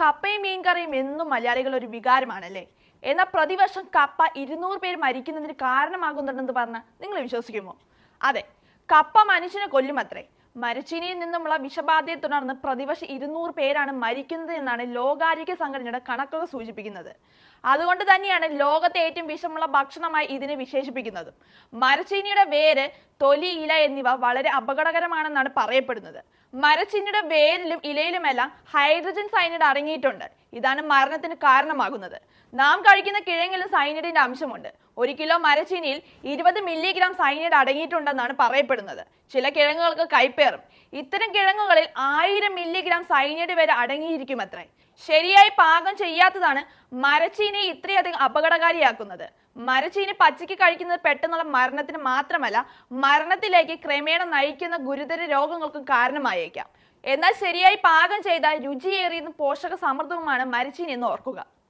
കപ്പയും മീൻകറിയും എന്നും മലയാളികൾ ഒരു വികാരമാണല്ലേ? എന്നാൽ പ്രതിവർഷം കപ്പ ഇരുന്നൂറ് പേര് മരിക്കുന്നതിന് കാരണമാകുന്നുണ്ടെന്ന് പറഞ്ഞ് നിങ്ങൾ വിശ്വസിക്കുമോ? അതെ കപ്പ മനുഷ്യനെ കൊല്ലുമത്രേ. മരച്ചീനിയിൽ നിന്നുമുള്ള വിഷബാധയെ തുടർന്ന് പ്രതിവർഷം ഇരുന്നൂറ് പേരാണ് മരിക്കുന്നത് എന്നാണ് ലോകാരോഗ്യ സംഘടനയുടെ കണക്കുകൾ സൂചിപ്പിക്കുന്നത്. അതുകൊണ്ട് തന്നെയാണ് ലോകത്തെ ഏറ്റവും വിഷമുള്ള ഭക്ഷണമായി ഇതിനെ വിശേഷിപ്പിക്കുന്നത്. മരച്ചീനിയുടെ വേര് തൊലി ഇല എന്നിവ വളരെ അപകടകരമാണെന്നാണ് പറയപ്പെടുന്നത്. മരച്ചീനിയുടെ വേരിലും ഇലയിലുമെല്ലാം ഹൈഡ്രജൻ സൈനൈഡ് അടങ്ങിയിട്ടുണ്ട്. ഇതാണ് മരണത്തിന് കാരണമാകുന്നത്. നാം കഴിക്കുന്ന കിഴങ്ങിലും സൈനൈഡിന്റെ അംശമുണ്ട്. ഒരു കിലോ മരച്ചീനിയിൽ ഇരുപത് മില്ലിഗ്രാം സൈനൈഡ് അടങ്ങിയിട്ടുണ്ടെന്നാണ് പറയപ്പെടുന്നത്. ചില കിഴങ്ങുകൾക്ക് കൈപ്പേറും. ഇത്തരം കിഴങ്ങുകളിൽ ആയിരം മില്ലിഗ്രാം സൈനൈഡ് വരെ അടങ്ങിയിരിക്കും അടങ്ങിയിരിക്കുമത്രേ. ശരിയായി പാകം ചെയ്യാത്തതാണ് മരച്ചീനി ഇത്രയധികം അപകടകാരിയാക്കുന്നത്. മരച്ചീനി പച്ചയ്ക്ക് കഴിക്കുന്നത് പെട്ടെന്നുള്ള മരണത്തിന് മാത്രമല്ല മരണത്തിലേക്ക് ക്രമേണ നയിക്കുന്ന ഗുരുതര രോഗങ്ങൾക്കും കാരണമായേക്കാം. എന്നാൽ ശരിയായി പാകം ചെയ്ത രുചിയേറിയതും പോഷക സമൃദ്ധവുമാണ് മരച്ചീനി എന്ന് ഓർക്കുക.